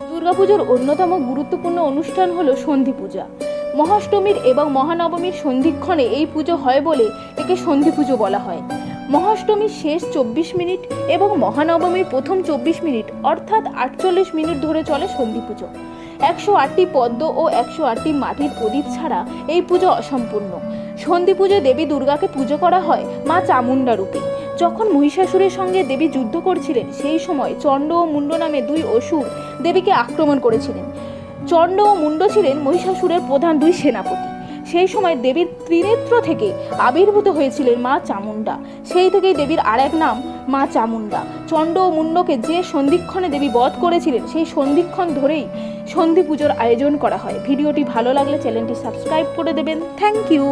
দুর্গাপুজোর অন্যতম গুরুত্বপূর্ণ অনুষ্ঠান হলো সন্ধি পূজা মহাষ্টমীর এবং মহানবমীর সন্ধিক্ষণে এই পুজো হয় বলে একে সন্ধি পুজো বলা হয়। মহাষ্টমীর শেষ চব্বিশ মিনিট এবং মহানবমীর প্রথম চব্বিশ মিনিট, অর্থাৎ আটচল্লিশ মিনিট ধরে চলে সন্ধি পুজো একশো আটটি পদ্ম ও একশো আটটি মাটির প্রদীপ ছাড়া এই পুজো অসম্পূর্ণ। সন্ধি পুজো দেবী দুর্গাকে পুজো করা হয় মা চামুণ্ডা রূপে। যখন মহিষাসুরের সঙ্গে দেবী যুদ্ধ করছিলেন, সেই সময় চণ্ড ও মুন্ড নামে দুই অসুর দেবীকে আক্রমণ করেছিলেন। চণ্ড ও মুন্ড ছিলেন মহিষাসুরের প্রধান দুই সেনাপতি। সেই সময় দেবীর ত্রিনেত্র থেকে আবির্ভূত হয়েছিলেন মা চামুণ্ডা। সেই থেকেই দেবীর আর এক নাম মা চামুণ্ডা। চণ্ড ও মুন্ডকে যে সন্ধিক্ষণে দেবী বধ করেছিলেন, সেই সন্ধিক্ষণ ধরেই সন্ধি পুজোর আয়োজন করা হয়। ভিডিওটি ভালো লাগলে চ্যানেলটি সাবস্ক্রাইব করে দেবেন। Thank you.